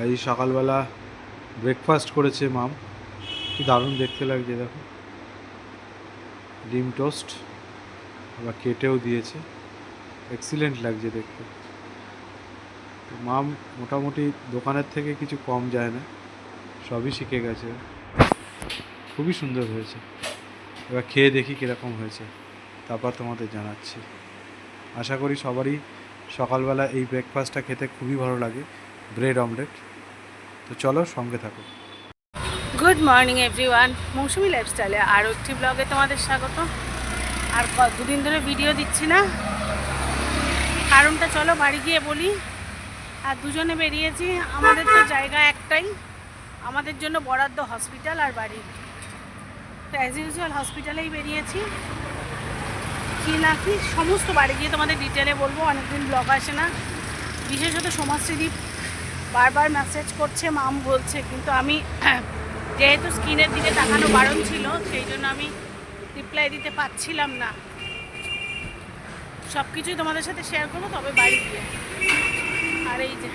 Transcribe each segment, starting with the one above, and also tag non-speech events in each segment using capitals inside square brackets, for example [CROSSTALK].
এই সকালবেলা ব্রেকফাস্ট করেছে মাম। কি দারুণ দেখতে লাগছে, দেখো। ডিম টোস্ট, আবার কেটেও দিয়েছে। এক্সিলেন্ট লাগছে দেখতে। মাম মোটামুটি দোকানের থেকে কিছু কম যায় না। সবই শিখে গেছে। খুবই সুন্দর হয়েছে। এবার খেয়ে দেখি কীরকম হয়েছে। তারপর তোমাদের জানাচ্ছি। আশা করি সবারই সকালবেলা এই ব্রেকফাস্টটা খেতে খুবই ভালো লাগে। ব্রেড অমলেট তো চলো সঙ্গে থাকো। গুড মর্নিং এভরিওয়ান মৌসুমি লাইফস্টাইলে আরও একটি ব্লগে তোমাদের স্বাগত। আর দুদিন ধরে ভিডিও দিচ্ছি না। কারণটা চলো বাড়ি গিয়ে বলি। আর দুজনে বেরিয়েছি। আমাদের তো জায়গা একটাই। আমাদের জন্য বরাদ্দ হসপিটাল আর বাড়ি। তো অ্যাজ ইউজুয়াল হসপিটালেই বেরিয়েছি। কি না কি, সমস্ত বাড়ি গিয়ে তোমাদের ডিটেলে বলব। অনেকদিন ব্লগ আসে না। বিশেষত সমাজশ্রী বারবার মেসেজ করছে মাম বলছে কিন্তু আমি [CLEARS THROAT] যেহেতু স্কিনের দিকে তাকানো বারণ ছিল সেই জন্য আমি রিপ্লাই দিতে পারছিলাম না। সব কিছুই তোমাদের সাথে শেয়ার করব তবে বাড়ি গিয়ে। আর এই যে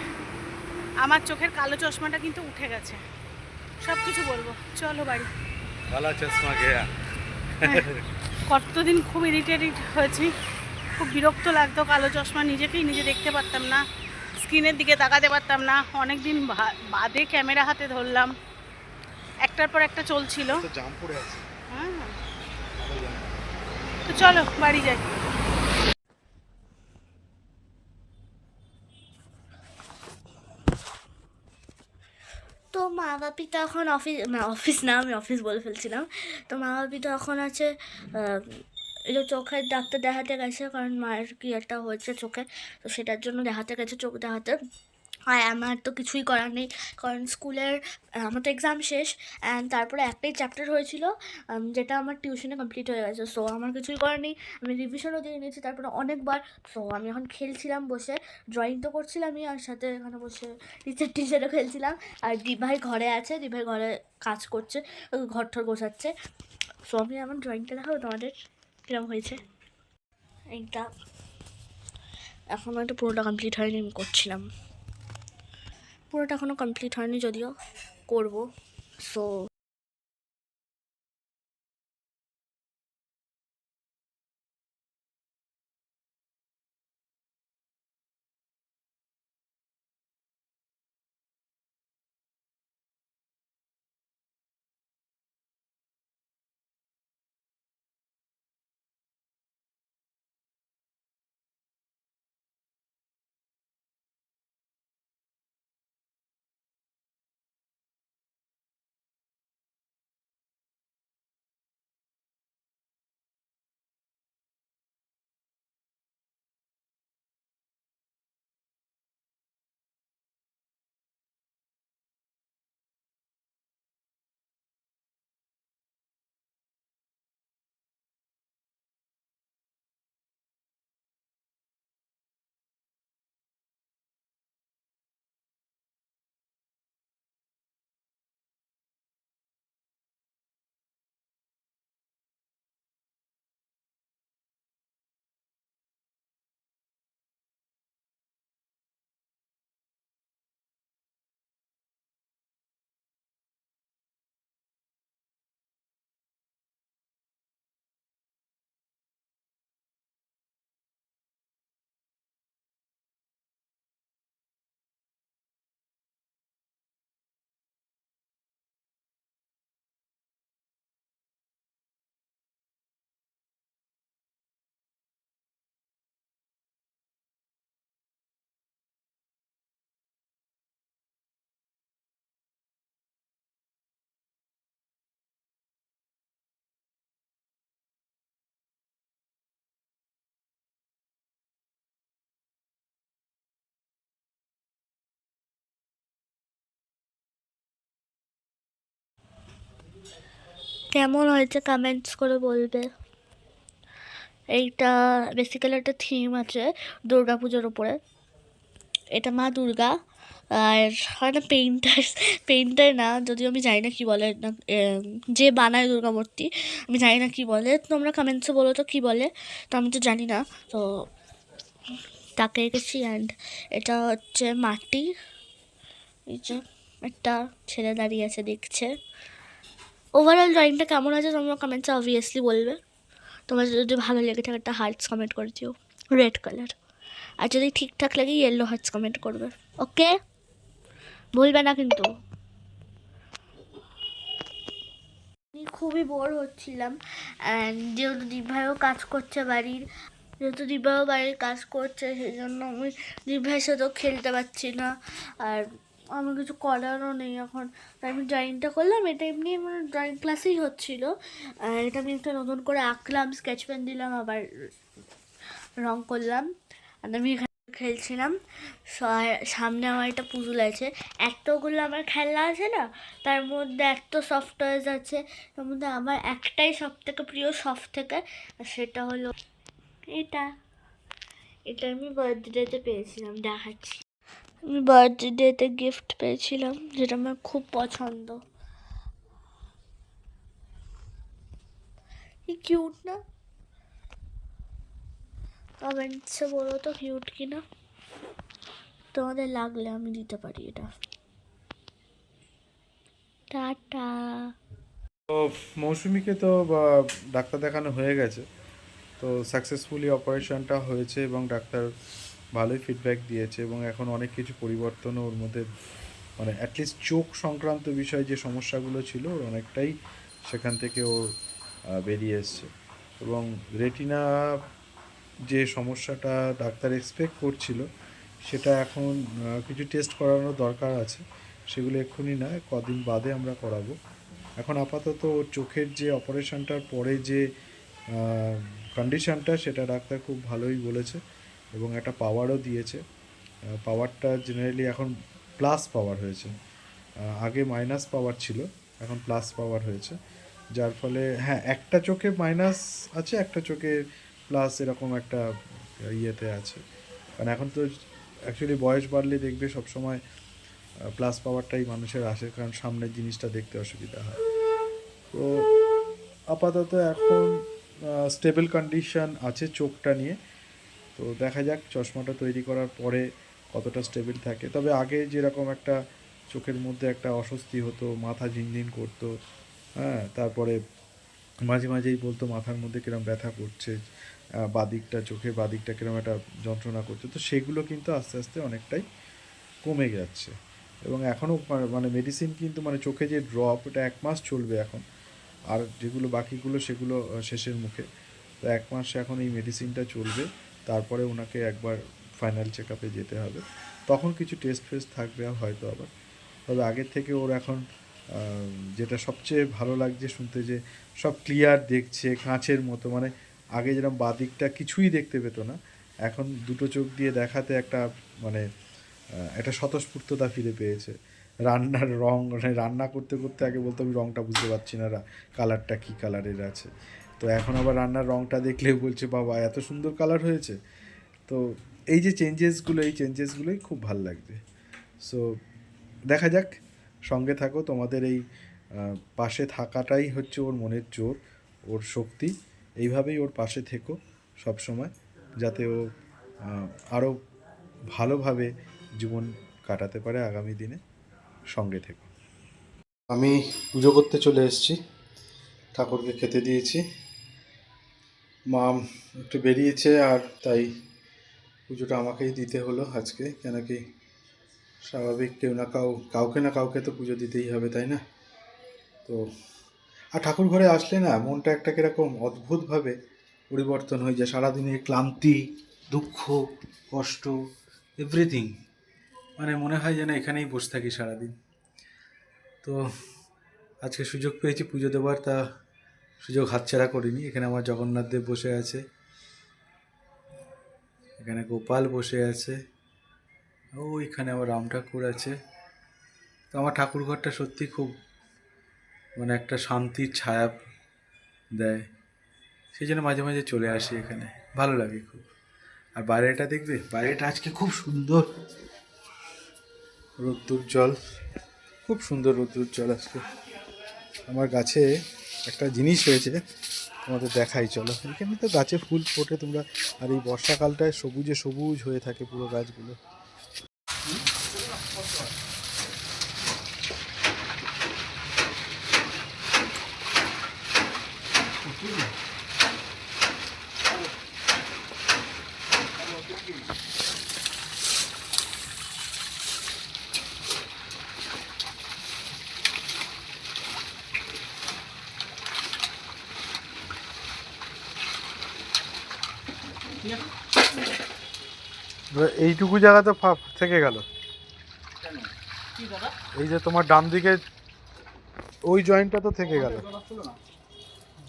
আমার চোখের কালো চশমাটা কিন্তু উঠে গেছে। সব কিছু বলব। চলো বাড়ি। কালা চশমা গেয়া। কতদিন খুব ইরিটেটেড হয়েছি। খুব বিরক্ত লাগতো কালো চশমা নিজেকেই নিজে দেখতে পারতাম না। স্ক্রিনের দিকে তাকাতে পারতাম না। অনেক দিন বাদে ক্যামেরা হাতে ধরলাম। একটার পর একটা চলছিল। তো হ্যাঁ। তো চলো বাড়ি যাই। তো মা বাপি তো এখন অফিস না অফিস না আমি অফিস বলে ফেলছিলাম। তো মা বাপি তো এখন আছে এই যে চোখের ডাক্তার দেখাতে গেছে, কারণ মায়ের কি একটা হয়েছে চোখে, তো সেটার জন্য দেখাতে গেছে চোখ দেখাতে। আর আমার তো কিছুই করার নেই, কারণ স্কুলের, আমার তো এক্সাম শেষ অ্যান্ড তারপরে একটাই চ্যাপ্টার হয়েছিল যেটা আমার টিউশনে কমপ্লিট হয়ে গেছে। সো আমার কিছুই করার নেই, আমি রিভিশনও দিয়ে নিয়েছি তারপরে অনেকবার। সো আমি এখন খেলছিলাম বসে ড্রয়িং তো করছিলামই আর সাথে এখানে বসে টিচার টিচারও খেলছিলাম। আর দিভাই ঘরে আছে, দিভাই ঘরে কাজ করছে, ঘর ঠর গোছাচ্ছে। সো আমি আমার ড্রয়িংটা দেখাবো তোমাদের। কীরকম হয়েছে। এইটা এখন একটা পুরোটা কমপ্লিট হয়নি, আমি করছিলাম। পুরোটা এখনও কমপ্লিট হয়নি, যদিও করব। সো কেমন হয়েছে কমেন্টস করে বলবে। এইটা বেসিক্যালি একটা থিম আছে দুর্গা পুজোর উপরে। এটা মা দুর্গা, আর হয় না পেইন্টার পেইন্টার না, যদিও আমি জানি না কী বলে, না যে বানায় দুর্গা মূর্তি আমি জানি না কী বলে। তোমরা কমেন্টসে বলো তো কী বলে, তো আমি তো জানি না। তো তাকে এঁকেছি অ্যান্ড এটা হচ্ছে মাটি। এই যে একটা ছেলে দাঁড়িয়ে আছে, দেখছে। ওভারঅল ড্রয়িংটা কেমন আছে তোমরা কমেন্টসে অবভিয়াসলি বলবে। তোমার যদি ভালো লেগে থাকে, একটা হার্টস কমেন্ট করে দিও রেড কালার আর যদি ঠিকঠাক লাগে ইয়েলো হার্টস কমেন্ট করবে ওকে ভুলবে না কিন্তু। আমি খুবই বোর হচ্ছিলাম অ্যান্ড যেহেতু দিভাইও কাজ করছে বাড়ির, যেহেতু দিভাইও বাড়ির কাজ করছে, সেই জন্য আমি দিভাইয়ের সাথেও খেলতে পারছি না, আর আমার কিছু করারও নেই এখন। তাই আমি ড্রয়িংটা করলাম, এটা এমনি আমার ড্রয়িং ক্লাসেই হচ্ছিল। এটা আমি একটা নতুন করে আঁকলাম স্কেচ পেন দিলাম, আবার রং করলাম। আর আমি এখানে খেলছিলাম সামনে আমার একটা পুতুল আছে। এতগুলো আমার খেলনা আছে না, তার মধ্যে এত সফট টয়েস আছে, তার মধ্যে আমার একটাই সব থেকে প্রিয় সফট থেকে সেটা হলো এটা। এটা আমি বার্থডেতে পেয়েছিলাম, দেখাচ্ছি। আমি বার্থডেতে গিফট পেয়েছিলাম, যেটা আমার খুব পছন্দ। কিউট না? কমেন্টসে বলো তো কিউট কিনা। তোমাদের লাগলে আমি দিতে পারি এটা। টাটা। তো মৌসুমিকে তো ডাক্তার দেখানো হয়ে গেছে। তো সাকসেসফুলি অপারেশনটা হয়েছে এবং ডাক্তার ভালোই ফিডব্যাক দিয়েছে এবং এখন অনেক কিছু পরিবর্তনও ওর মধ্যে মানে অ্যাটলিস্ট চোখ সংক্রান্ত বিষয়ে যে সমস্যাগুলো ছিল ওর অনেকটাই সেখান থেকে ও আহ, বেরিয়ে এসছে। এবং রেটিনা যে সমস্যাটা ডাক্তার এক্সপেক্ট করছিল সেটা এখন কিছু টেস্ট করানোর দরকার আছে সেগুলো এক্ষুনি না কদিন বাদে আমরা করাবো। এখন আপাতত ওর চোখের যে অপারেশনটার পরে যে কন্ডিশনটা সেটা ডাক্তার খুব ভালোই বলেছে। এবং একটা পাওয়ারও দিয়েছে। পাওয়ারটা জেনারেলি এখন প্লাস পাওয়ার হয়েছে। আগে মাইনাস পাওয়ার ছিল, এখন প্লাস পাওয়ার হয়েছে। যার ফলে হ্যাঁ একটা চোখে মাইনাস আছে, একটা চোখে প্লাস এরকম একটা ইয়েতে আছে। কারণ এখন তো অ্যাকচুয়ালি বয়স বাড়লে দেখবে সবসময় প্লাস পাওয়ারটাই মানুষের আসে, কারণ সামনের জিনিসটা দেখতে অসুবিধা হয়। তো আপাতত এখন স্টেবল কন্ডিশন আছে চোখটা নিয়ে। তো দেখা যাক চশমাটা তৈরি করার পরে কতটা স্টেবল থাকে। তবে আগে যেরকম একটা চোখের মধ্যে একটা অস্বস্তি হতো, মাথা ঝিনঝিন করতো হ্যাঁ তারপরে মাঝে মাঝেই বলতো মাথার মধ্যে কিরম ব্যথা করছে বাদিকটা, চোখের বাদিকটা কিরম একটা যন্ত্রণা করছে। তো সেগুলো কিন্তু আস্তে আস্তে অনেকটাই কমে যাচ্ছে। এবং এখনও মানে মেডিসিন কিন্তু মানে চোখে যে ড্রপ এটা এক মাস চলবে এখন। আর যেগুলো বাকিগুলো সেগুলো শেষের মুখে। তো এক মাস এখন এই মেডিসিনটা চলবে। তারপরে ওনাকে একবার ফাইনাল চেক আপে যেতে হবে। তখন কিছু টেস্ট ফেস্ট থাকবে হয়তো আবার। তবে আগের থেকে ওর এখন যেটা সবচেয়ে ভালো লাগছে শুনতে যে সব ক্লিয়ার দেখছে, কাঁচের মতো। মানে আগে যেরকম বাদিকটা কিছুই দেখতে পেতো না, এখন দুটো চোখ দিয়ে দেখাতে একটা মানে একটা স্বতঃস্ফূর্ততা ফিরে পেয়েছে। রান্নার রং মানে রান্না করতে করতে আগে বলতো, আমি রংটা বুঝতে পারছি না কালারটা কী কালারের আছে? তো এখন আবার রান্নার রংটা দেখলে বলছে, বাবা, এত সুন্দর কালার হয়েছে। তো এই যে চেঞ্জেসগুলো এই চেঞ্জেসগুলোই খুব ভালো লাগবে। সো দেখা যাক, সঙ্গে থাকো, তোমাদের এই পাশে থাকাটাই হচ্ছে ওর মনের জোর, ওর শক্তি। এইভাবেই ওর পাশে থেকো সব সময় যাতে ও আরও ভালোভাবে জীবন কাটাতে পারে আগামী দিনে। সঙ্গে থেকো। আমি পুজো করতে চলে এসেছি, ঠাকুরকে খেতে দিয়েছি। মা একটু বেরিয়েছে আর তাই পুজোটা আমাকেই দিতে হলো আজকে। কেন কি স্বাভাবিক কেউ না কাউ, কাউকে না কাউকে তো পুজো দিতেই হবে, তাই না? তো, আর ঠাকুর ঘরে আসলে না মনটা একটা কীরকম অদ্ভুতভাবে পরিবর্তন হয়ে যায়। সারাদিনের ক্লান্তি, দুঃখ, কষ্ট এভরিথিং মানে মনে হয় যেন এখানেই বসে থাকি সারাদিন। তো আজকে সুযোগ পেয়েছি পুজো দেওয়ার তা সুযোগ হাতছাড়া করিনি। এখানে আমার জগন্নাথ দেব বসে আছে। এখানে গোপাল বসে আছে। ওইখানে আমার রাম ঠাকুর আছে। তো আমার ঠাকুর ঘরটা সত্যি খুব মানে একটা শান্তির ছায়া দেয়। সেই জন্য মাঝে মাঝে চলে আসি এখানে। ভালো লাগে খুব। আর বাইরেটা দেখবে? বাইরেটা আজকে খুব সুন্দর। রোদ্দুর জল। খুব সুন্দর রোদ্দুর জল আজকে। আমার গাছে একটা জিনিস হয়েছে, তোমাদের দেখাই, চলো। এখানে তো গাছে ফুল ফোটে তোমরা, আর এই বর্ষাকালটায় সবুজে সবুজ হয়ে থাকে পুরো গাছগুলো ঠিক আছে এবার এইটুকু জায়গা তো ফা- থেকে গেল। কি এই যে তোমার ডান দিকে ওই জয়েন্টটা তো থেকে গেল। জল আসছিল না?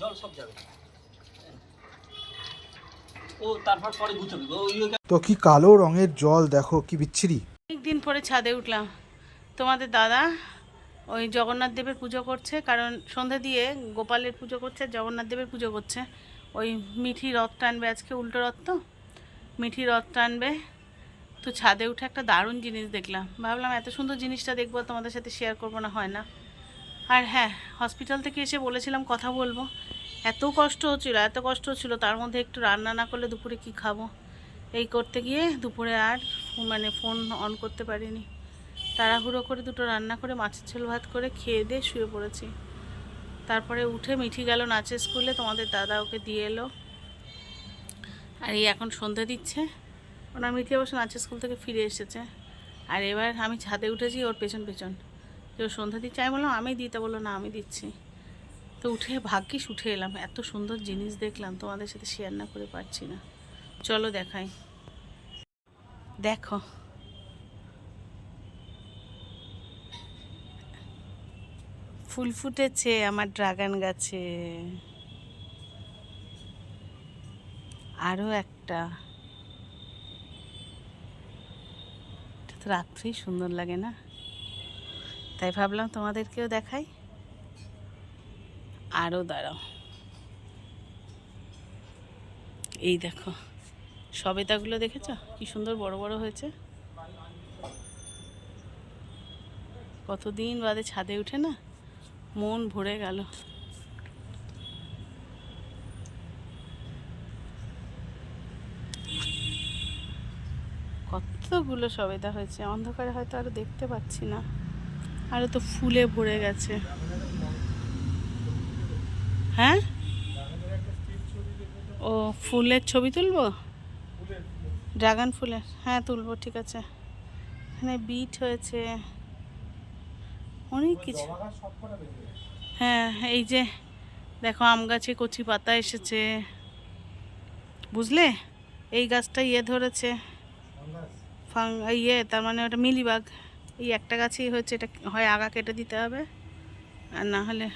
জল সব যাবে ও তারপর পরে গুছাবি ওই ওই তো কি কালো রঙের জল দেখো কি বিচ্ছিরি। অনেক দিন পরে ছাদে উঠলাম। তোমাদের দাদা ওই জগন্নাথ দেবের পুজো করছে কারণ সন্ধে দিয়ে গোপালের পুজো করছে জগন্নাথ দেবের পুজো করছে। ওই মিঠি রথ টানবে আজকে উল্টো রথ তো। মিঠি রথ টানবে। তো ছাদে উঠে একটা দারুণ জিনিস দেখলাম। ভাবলাম এত সুন্দর জিনিসটা দেখব, তোমাদের সাথে শেয়ার করব না, হয় না। আর হ্যাঁ হসপিটাল থেকে এসে বলেছিলাম কথা বলব। এত কষ্ট হচ্ছিল, এত কষ্ট হচ্ছিল, তার মধ্যে একটু রান্না না করলে দুপুরে কি খাব? এই করতে গিয়ে দুপুরে আর মানে ফোন অন করতে পারিনি। তাড়াহুড়ো করে দুটো রান্না করে, মাছের ঝোল ভাত করে খেয়ে দিয়ে শুয়ে পড়েছি। তারপরে উঠে মিঠি গেল নাচের স্কুলে তোমাদের দাদা ওকে দিয়ে এলো। আর এই এখন সন্ধ্যা দিচ্ছে। ওনার মিঠি অবশ্য নাচের স্কুল থেকে ফিরে এসেছে। আর এবার আমি ছাদে উঠেছি, ওর পেছন পেছন। যে ও সন্ধ্যা দিচ্ছে, আমি বললাম, আমি দিতে বলল, না, আমি দিচ্ছি। তো উঠে ভাগ্যিস উঠে এলাম। এত সুন্দর জিনিস দেখলাম, তোমাদের সাথে শেয়ার না করে পারছি না। চলো দেখাই। দেখো। ফুল ফুটেছে আমার ড্রাগন গাছে। আরও একটা। রাত্রেই সুন্দর লাগে না? তাই ভাবলাম তোমাদেরকেও দেখাই। আরও দাঁড়াও। এই দেখো সবেদাগুলো দেখেছ? কি সুন্দর বড় বড় হয়েছে। কতদিন বাদে ছাদে উঠে না? মন ভরে গেল। কতগুলো সবেদা হয়েছে? অন্ধকারে হয়তো আরও দেখতে পাচ্ছি না। আরও তো ফুলে ভরে গেছে। হ্যাঁ? ও, ফুলের ছবি তুলবো? ড্রাগন ফুলের? হ্যাঁ তুলবো, ঠিক আছে। এখানে বিট হয়েছে। অনেক কিছু। হ্যাঁ এই যে, দেখো, আম গাছে কচি পাতা এসেছে। বুঝলে? এই গাছটা ইয়ে ধরেছে। ফাং ইয়ে তার মানে ওটা মিলিবাগ। এই একটা গাছেই হচ্ছে, এটা হয় আগা কেটে দিতে হবে। আর না হলে,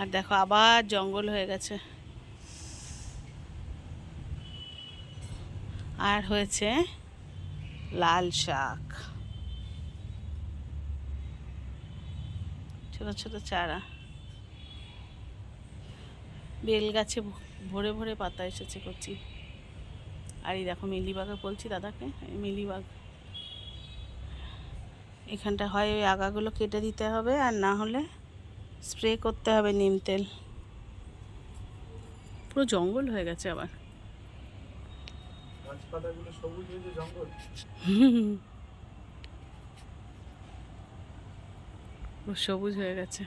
আর দেখো আবার জঙ্গল হয়ে গেছে। আর হয়েছে লাল শাক। ছোট ছোট চারা। বেল গাছে ভরে ভরে পাতা এসেছে কচি। আর এই দেখো মিলিবাগে বলছি দাদাকে মিলিবাগ। এখানটা হয় ওই আগাগুলো কেটে দিতে হবে আর না হলে স্প্রে করতে হবে নিম তেল। পুরো জঙ্গল হয়ে গেছে আবার। সবুজ হয়ে গেছে।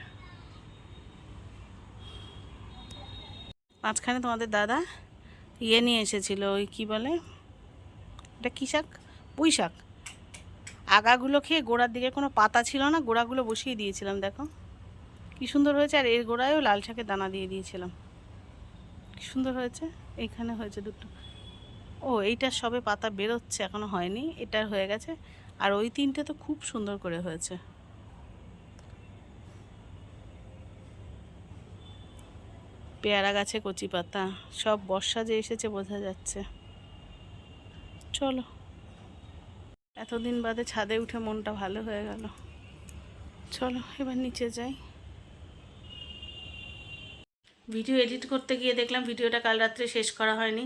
মাঝখানে তোমাদের দাদা ইয়ে নিয়ে এসেছিল, ওই কি বলে? এটা কী শাক? পুঁই শাক। আগাগুলো খেয়ে গোড়ার দিকে কোনো পাতা ছিল না, গোড়াগুলো বসিয়ে দিয়েছিলাম, দেখো। কি সুন্দর হয়েছে, আর এর গোড়ায়ও লাল শাকের দানা দিয়ে দিয়েছিলাম। কি সুন্দর হয়েছে, এইখানে হয়েছে দুটো। ও, এইটার সবে পাতা বেরোচ্ছে, এখনও হয়নি এটার হয়ে গেছে। আর ওই তিনটে তো খুব সুন্দর করে হয়েছে। পেয়ারা গাছে কচি পাতা, সব বর্ষা যে এসেছে বোঝা যাচ্ছে। চলো। এতদিন বাদে ছাদে উঠে মনটা ভালো হয়ে গেল। চলো, এবার নিচে যাই। ভিডিও এডিট করতে গিয়ে দেখলাম ভিডিওটা কাল রাত্রে শেষ করা হয়নি।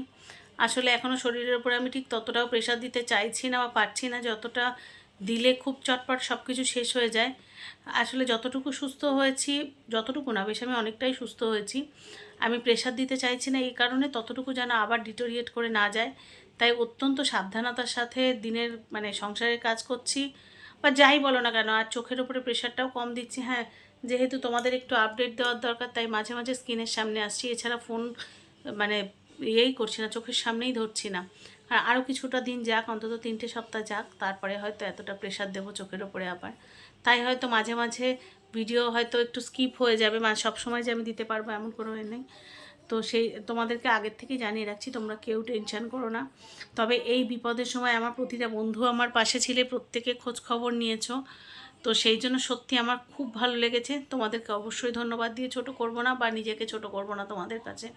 আসলে এখনও শরীরের উপরে আমি ঠিক ততটাও প্রেশার দিতে চাইছি না বা পারছি না, যতটা দিলে খুব চটপট সব কিছু শেষ হয়ে যায়। আসলে যতটুকু সুস্থ হয়েছি, যতটুকু না, বেশ আমি অনেকটাই সুস্থ হয়েছি। আমি প্রেশার দিতে চাইছি না এই কারণে ততটুকু যেন আবার ডিটোরিয়েট করে না যায়। তাই অত্যন্ত সাবধানতার সাথে দিনের মানে সংসারের কাজ করছি। বা যাই বলো না কেন, আর চোখের ওপরে প্রেশারটাও কম দিচ্ছি। হ্যাঁ যেহেতু তোমাদের একটু আপডেট দেওয়ার দরকার, তাই মাঝে মাঝে স্ক্রিনের সামনে আসছি। এছাড়া ফোন মানে ইয়েই করছি না, চোখের সামনেই ধরছি না। আর আরও কিছুটা দিন যাক, অন্তত তিনটে সপ্তাহ যাক, তারপরে হয়তো এতটা প্রেশার দেবো চোখের ওপরে আবার। তাই হয়তো মাঝে মাঝে ভিডিও হয়তো একটু স্কিপ হয়ে যাবে মানে সবসময় যে আমি দিতে পারব এমন কোনো এ নেই। তো সেই, তোমাদেরকে আগের থেকেই জানিয়ে রাখছি, তোমরা কেউ টেনশন করো না। তবে এই বিপদের সময় আমার প্রতিটা বন্ধু আমার পাশে ছিলে, প্রত্যেকে খোঁজ খবর নিয়েছো। তো সেই জন্য সত্যি আমার খুব ভালো লেগেছে। তোমাদেরকে অবশ্যই ধন্যবাদ দিয়ে ছোট করব না বা নিজেকে ছোট করব না তোমাদের কাছে।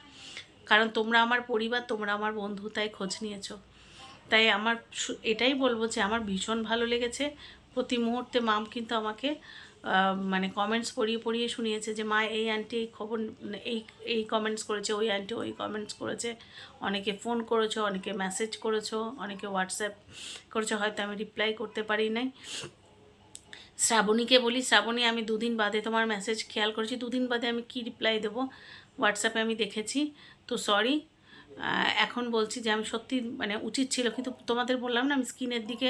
কারণ তোমরা আমার পরিবার, তোমরা আমার বন্ধু, তাই খোঁজ নিয়েছো। তাই আমার এটাই বলব যে আমার ভীষণ ভালো লেগেছে। প্রতি মুহূর্তে মাম কিন্তু আমাকে মানে কমেন্টস পড়িয়ে পড়িয়ে শুনিয়েছে যে, মা, এই আন্টি এই খবর, এই এই কমেন্টস করেছে, ওই আন্টি ওই কমেন্টস করেছে। অনেকে ফোন করেছ, অনেকে মেসেজ করেছ, অনেকে হোয়াটসঅ্যাপ করেছ। হয়তো আমি রিপ্লাই করতে পারি নাই। শ্রাবণীকে বলি, শ্রাবণী, আমি দুদিন বাদে তোমার মেসেজ খেয়াল করেছি। দুদিন বাদে আমি কি রিপ্লাই দেবো? হোয়াটসঅ্যাপে আমি দেখেছি। তো সরি এখন বলছি যে, আমি সত্যি মানে উচিত ছিল, কিন্তু তোমাদের বললাম না, আমি স্ক্রিনের দিকে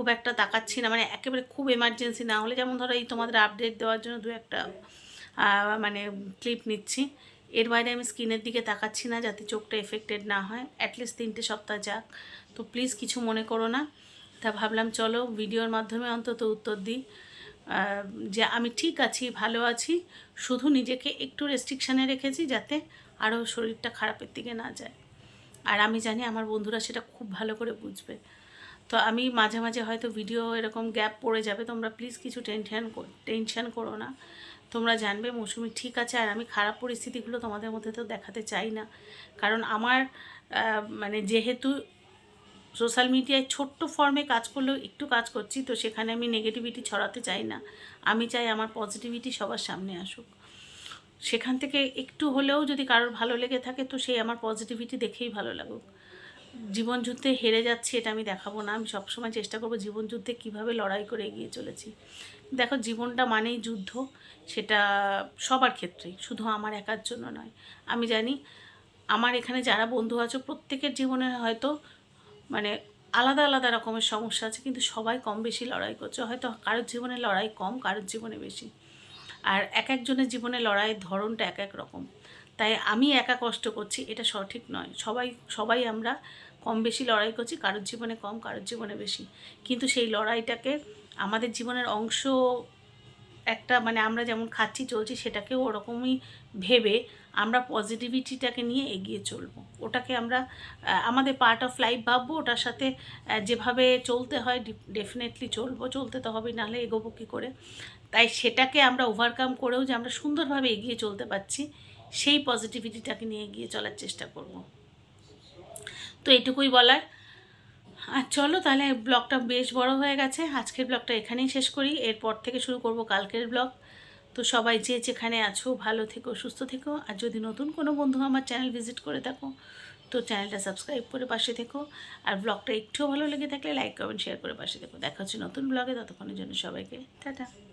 খুব একটা তাকাচ্ছি না মানে একেবারে খুব এমার্জেন্সি না হলে যেমন ধরো এই তোমাদের আপডেট দেওয়ার জন্য দু একটা মানে ক্লিপ নিচ্ছি। এর বাইরে আমি স্ক্রিনের দিকে তাকাচ্ছি না যাতে চোখটা এফেক্টেড না হয় অ্যাটলিস্ট তিনটে সপ্তাহ যাক। তো প্লিজ কিছু মনে করো না। তা ভাবলাম চলো ভিডিওর মাধ্যমে অন্তত উত্তর দিই। যে আমি ঠিক আছি, ভালো আছি, শুধু নিজেকে একটু রেস্ট্রিকশানে রেখেছি যাতে আরও শরীরটা খারাপের দিকে না যায়। আর আমি জানি আমার বন্ধুরা সেটা খুব ভালো করে বুঝবে। তো আমি মাঝে মাঝে হয়তো ভিডিও এরকম গ্যাপ পড়ে যাবে, তোমরা প্লিজ কিছু টেনশন টেনশন করো না। তোমরা জানবে, মৌসুমি ঠিক আছে, আর আমি খারাপ পরিস্থিতিগুলো তোমাদের মধ্যে তো দেখাতে চাই না। কারণ আমার মানে যেহেতু সোশ্যাল মিডিয়ায় ছোট্ট ফর্মে কাজ করলেও একটু কাজ করছি, তো সেখানে আমি নেগেটিভিটি ছড়াতে চাই না। আমি চাই আমার পজিটিভিটি সবার সামনে আসুক। সেখান থেকে একটু হলেও যদি কারোর ভালো লেগে থাকে, তো সেই আমার পজিটিভিটি দেখেই ভালো লাগুক। জীবন যুদ্ধে হেরে যাচ্ছি, এটা আমি দেখাবো না। আমি সবসময় চেষ্টা করব জীবন যুদ্ধে কীভাবে লড়াই করে এগিয়ে চলেছি। দেখো, জীবনটা মানেই যুদ্ধ, সেটা সবার ক্ষেত্রেই, শুধু আমার একার জন্য নয়। আমি জানি, আমার এখানে যারা বন্ধু আছো, প্রত্যেকের জীবনে হয়তো মানে আলাদা আলাদা রকমের সমস্যা আছে, কিন্তু সবাই কম বেশি লড়াই করছে। হয়তো কারোর জীবনে লড়াই কম, কারোর জীবনে বেশি। আর এক একজনের জীবনে লড়াইয়ের ধরনটা এক এক রকম। তাই আমি একা কষ্ট করছি, এটা সঠিক নয়। সবাই সবাই আমরা কম বেশি লড়াই করছি, কারোর জীবনে কম, কারোর জীবনে বেশি। কিন্তু সেই লড়াইটাকে আমাদের জীবনের অংশ একটা মানে আমরা যেমন খাচ্ছি, চলছি, সেটাকেও ওরকমই ভেবে আমরা পজিটিভিটিটাকে নিয়ে এগিয়ে চলবো। ওটাকে আমরা আমাদের পার্ট অফ লাইফ ভাববো, ওটার সাথে যেভাবে চলতে হয় ডেফিনেটলি চলবো। চলতে তো হবে, নাহলে এগোবো কী করে? তাই সেটাকে আমরা ওভারকাম করেও যে আমরা সুন্দরভাবে এগিয়ে চলতে পারছি সেই পজিটিভিটিটাকে নিয়ে গিয়ে চলার চেষ্টা করব। তো এটুকুই বলার। আর চলো তাহলে ব্লগটা বেশ বড় হয়ে গেছে। আজকের ব্লগটা এখানেই শেষ করি। এরপর থেকে শুরু করব কালকের ব্লগ। তো সবাই যে যেখানে আছো, ভালো থেকো, সুস্থ থেকো। আর যদি নতুন কোনো বন্ধু আমার চ্যানেল ভিজিট করে থাকো, তো চ্যানেলটা সাবস্ক্রাইব করে পাশে থেকো। আর ব্লগটা একটুও ভালো লেগে থাকলে লাইক, কমেন্ট শেয়ার করে পাশে থেকো। দেখা হচ্ছে নতুন ব্লগে। ততক্ষণের জন্য সবাইকে, টাটা।